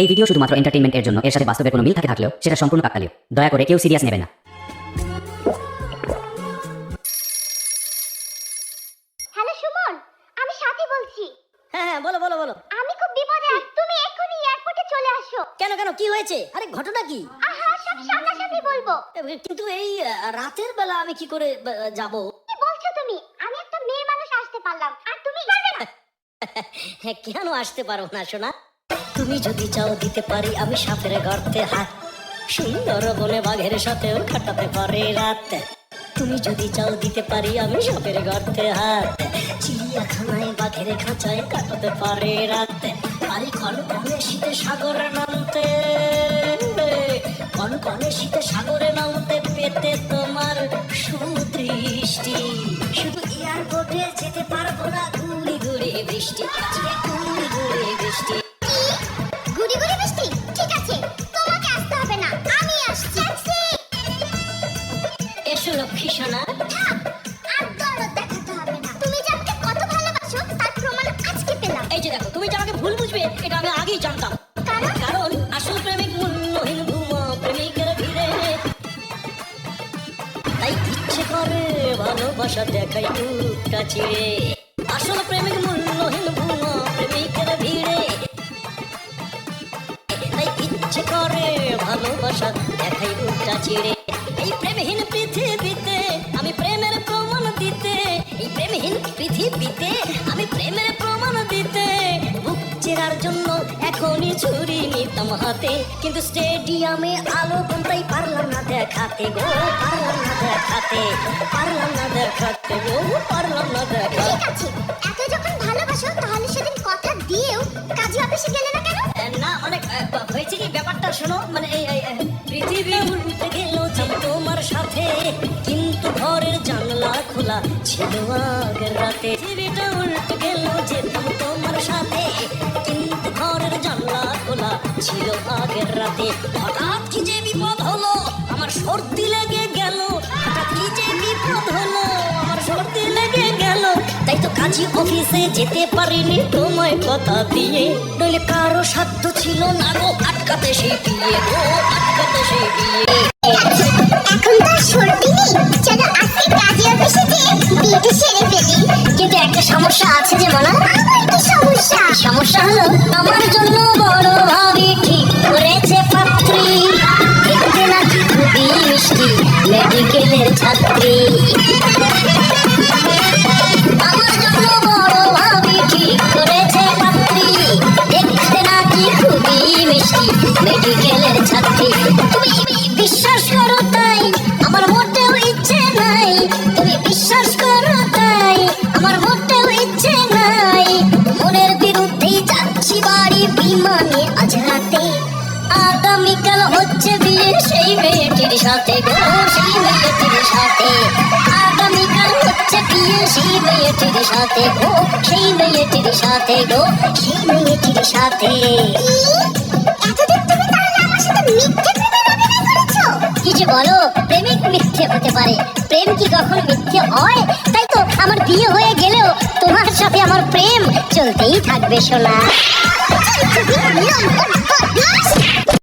এই ভিডিও শুধুমাত্র এন্টারটেইনমেন্ট এর জন্য। এর সাথে বাস্তবের কোনো মিল থাকে থাকলেও সেটা সম্পূর্ণ কাকতালীয়। দয়া করে কেউ সিরিয়াস নেবে না। হ্যালো সুমন আমি সাথী বলছি। হ্যাঁ হ্যাঁ বলো বলো বলো। আমি খুব বিপদে আছি। তুমি এক্ষুনি এয়ারপোর্টে চলে আসো। কেন কেন কি হয়েছে? আরে ঘটনা কি? আহা সব সামনাসামনি বলব। কিন্তু এই আহ, রাতের বেলা আমি কি করে যাব? কি বলছো তুমি? আমি একটা মেয়ে মানুষ আসতে পারলাম। আর তুমি? পারবে না হ্যাঁ কেন আসতে পারো না শোনা তুমি যদি চাও দিতে পারি, আমি সাপের গর্তে হাত। সুন্দর বনে বাঘের সাথেও কাটাতে পারি রাত। তুমি যদি চাও দিতে পারি, আমি সাপের গর্তে হাত। চিড়িয়াখানায় বাঘের খাঁচায় কাটাতে পারে রাত। পারি ক্ষণ কনে শীতে সাগরে নামতে ক্ষণ কনে শীতে সাগরে নামতে পেতে তোমার সুদৃষ্টি। শুধু এয়ারপোর্টে যেতে পারব না গুড়ি গুড়ি বৃষ্টি। গুড়ি গুড়ি বৃষ্টি। পেলাম। এই যে দেখো তুমি যে ভুল বুঝবে এটা আমি আগেই জানতাম। কারণ? কারণ আসল প্রেমিক মূল্যহীন ভূমা প্রেমিকের ভিড়ে। তাই ইচ্ছে করে ভালোবাসা দেখাই টুকটা চিড়ে আসল প্রেমিক মূল্যহীন ভূমা প্রেমিকের ভিড়ে। তাই ইচ্ছে করে ভালোবাসা দেখাই টুকটা চিড়ে এই প্রেমহীন পৃথিবীতে আমি প্রেমের প্রমাণ দিতে এই প্রেমহীন পৃথিবীতে আমি প্রেমের প্রমাণ দিতে। বুক চেরার জন্য এখনই ছুরি নিতাম হাতে কিন্তু স্টেডিয়ামে আলো কোনটাই পারলাম না দেখাতে গো পারলাম না দেখাতে পারলাম না দেখাতে গো পারলাম না দেখাতে। ঠিক আছে এত যখন ভালোবাসো তাহলে সেদিন কথা দিয়েও কাজী অফিসে গেলে না কেন? না অনেক হয়েছে কি ব্যাপারটা? শোনো মানে এই, পৃথিবী উল্টে গেল যে তোমার সাথে, কিন্তু ঘরের জানলা খোলা ছিল আগের রাতে। পৃথিবীটা উল্টে গেল যে তোমার সাথে, কিন্তু ঘরের জানলা খোলা ছিল আগের রাতে। হঠাৎ কি যে বিপদ হলো, আমার সর্দি লেগে গেল, হঠাৎ কি যে অফিসে যেতে পারিনি তোমায় কথা দিয়ে। নইলে কারও সাধ্য ছিল না গো আটকাতে সেই বিয়ে গো আটকাতে সেই বিয়ে এখন তো সর্দি নেই চলো আজকে কাজে অফিসে যেয়ে বিয়েটি সেরে ফেলি। কিন্তু একটা সমস্যা আছে যে মনে আমার কি সমস্যা? সমস্যা হলো আমার সাথে গো সেই সাথে আগামীকাল হচ্ছে বিয়ে মেয়েটির সাথে গো মেয়েটির সাথে গো মেয়েটির সাথে। এতদিন তুমি তাহলে আমার সাথে মিথ্যে প্রেমের অভিনয় করেছ? কি যে বলো প্রেমিক মিথ্যে হতে পারে। প্রেম কি কখনো মিথ্যে হয়? তাই তো আমার বিয়ে হয়ে গেলেও তোমার সাথে আমার প্রেম চলতেই থাকবে সোনা।